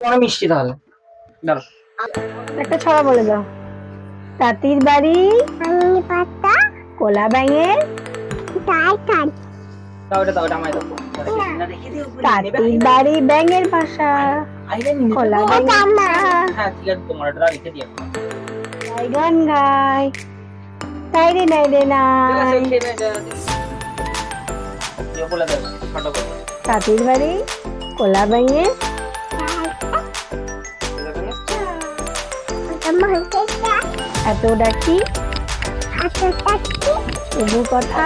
তোমার মিষ্টি তাহলে। দাঁড়ো একটা ছড়া বলে দাও। তাঁতির বাড়ি আমি পাতা কোলা ব্যাঙের তাই তাই তাঁতির বাড়ি ব্যাঙের ভাষা কোলা ব্যাঙের হ্যাঁ তাই গান গাই। তাই রে নাই রে নাই। তাঁতির বাড়ি কোলা ব্যাঙের এত ডাকি? তবু কথা।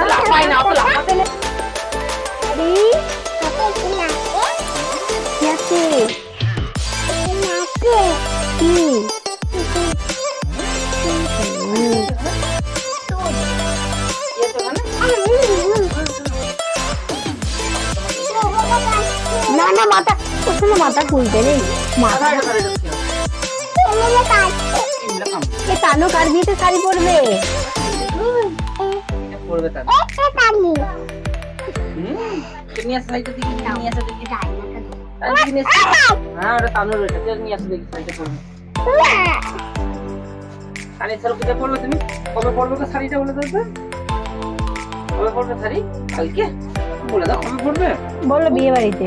না? না মাথা মাথা খুলতে নেই। মাথা এ তানু কার বিয়েতে শাড়ি পরবে এটা পড়বে তার। হুম, তো নিয়ে আসো শাড়িটা দেখি, দেখি। হ্যাঁ, ওটা তানুর। তো নিয়ে আসো দেখি শাড়িটা পরবে। শাড়ি ছাড়ো কোথায় পরবে তুমি? কবে পরবে গো শাড়িটা বলে দাও তো? কবে পরবে শাড়ি? কালকে? বলে দাও, কবে পরবে? বলল বিয়ে বাড়িতে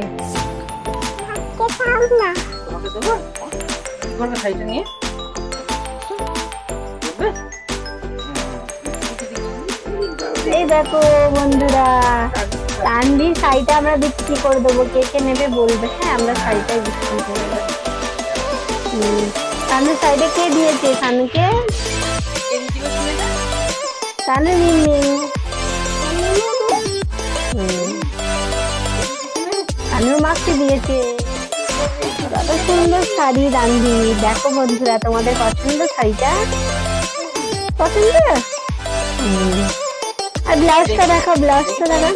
তোমাকে দেবো? করবে শাড়িটা নিয়ে? এই দেখো বন্ধুরা তানভীর শাড়িটা আমরা বিক্রি করে দেবো। কে কে নেবে বলবে? হ্যাঁ আমরা শাড়িটাই বিক্রি করে দেবো। তানু শাড়িটা কে দিয়েছে? তানুকে? তানু তানুর মাকে দিয়েছে। কত সুন্দর শাড়ি রান্ধি দেখো বন্ধুরা, তোমাদের পছন্দ শাড়িটা? পছন্দ আর ব্লাউজটা দেখো ব্লাউজটা দেখো।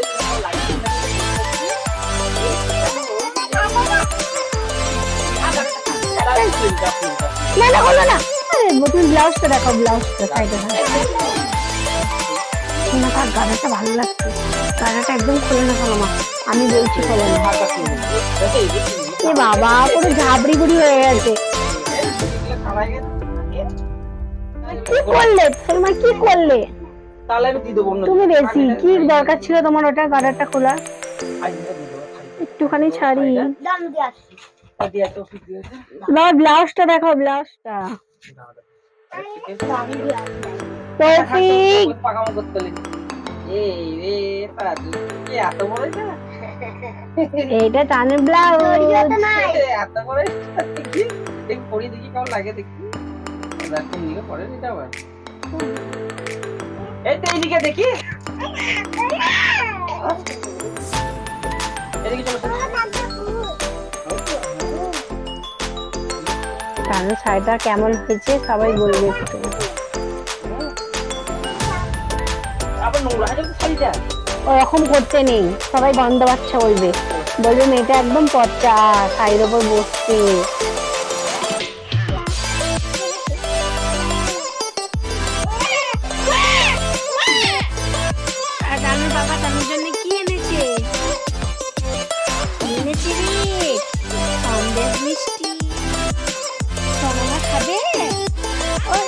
না না, হলো না। তুমি ব্লাউজটা দেখো ব্লাউজটা সাইডে না? গাড়াটা ভালো লাগছে। গাড়াটা একদম খোলে না খোলো মা আমি বলছি খোলে না। এ বাবা, পুরো ঝাবড়ি বুড়ি হয়ে গেছে। কি করলে? তোমার কি করলে? তাহলে আমি দিয়ে দেবো তুমি বেশি কি দরকার ছিল তোমার ওটা? গাড়াটা খোলা। একটুখানি ছাড়ি। না ব্লাউজটা দেখো ব্লাউজটা। তৌফিক পাকামো করতে লেগে এই রে তাজু কি এত বড় এটা এইটা টানের ব্লাউজ। এত বড় দেখি পরি দেখি কেমন লাগে দেখি। টানের শাড়িটা কেমন হয়েছে সবাই বলবে ওরকম করতে নেই, সবাই গন্ধ বাচ্চা বলবে। বলবে মেয়েটা একদম পচা, শাড়ির ওপর বসছে। বাবা তানুর জন্য কি এনেছে? এনেছে রে? সন্দেশ মিষ্টি। সোনামা খাবে? ওই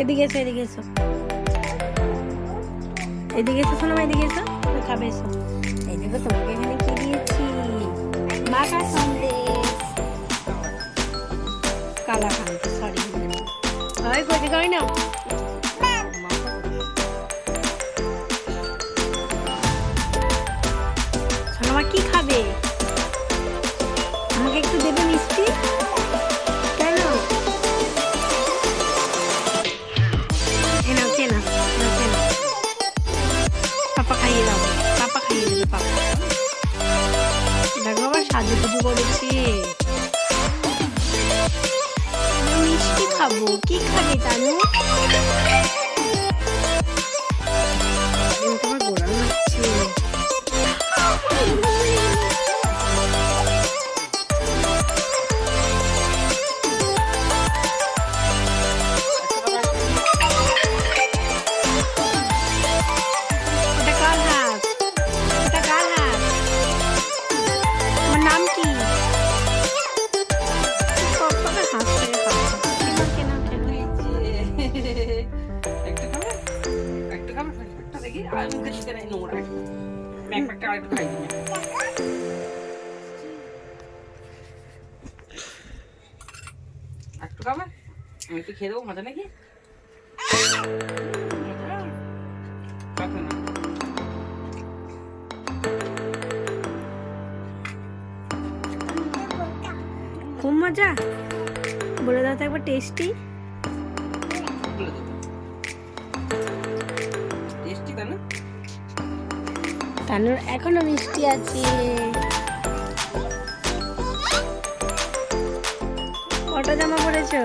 এদিকে এসো এদিকে এসো। এদিকে এসো শোনো এদিকে এসো। খাবে এসো। এই দেখো তোমাকে এখানে কি দিয়েছি? মাখা সন্দেশ। কালাকান্দ সরি হয় কোথায় করি না সোনামা কি খাবে? দেখো আবার সাজু পুজু করেছি মিষ্টি খাব। কি খাবে তানু? তোমার আমি একটু খেয়ে দেবো মজা নাকি। খুব মজা? বলে দাও তো একবার টেস্টি তানুর এখনও মিষ্টি আছে। কটা জামা পরেছো?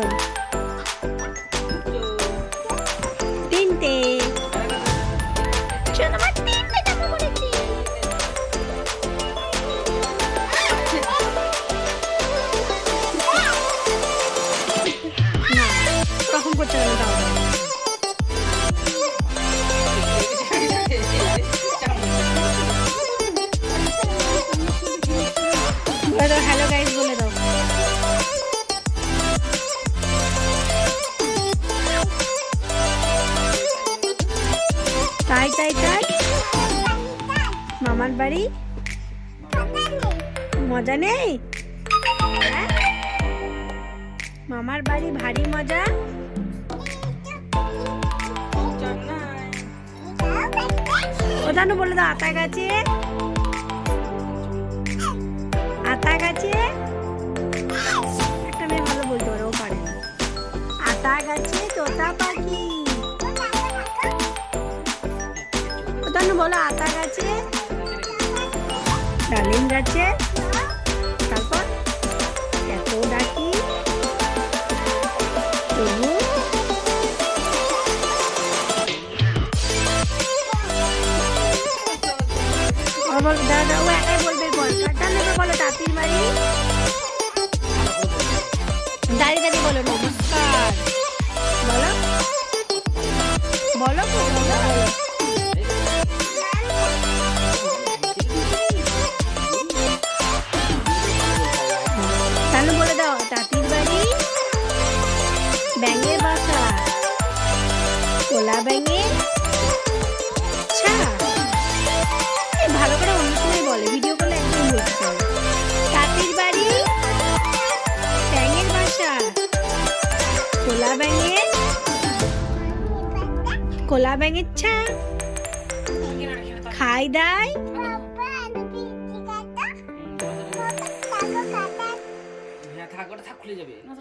বাড়ি? মজা নেই? হ্যাঁ? মামার বাড়ি ভারী মজা? ও জানো বলে দাও, আতা গাছে? আতা গাছে? একটা মেয়ে ভালো বলতে পারে, ও পারে আতা গাছে তোতা পাখি। ও জানো বলো, আতা গাছে ডালিম গাছে ব্যাঙের ভালো করে অন্য সময় বলে ভিডিও করলে একদম বলতে তাঁতির বাড়ি ব্যাঙের বাসা কোলা ব্যাঙের কোলা ব্যাঙের ছা খাই থাক খুলে যাবে। না,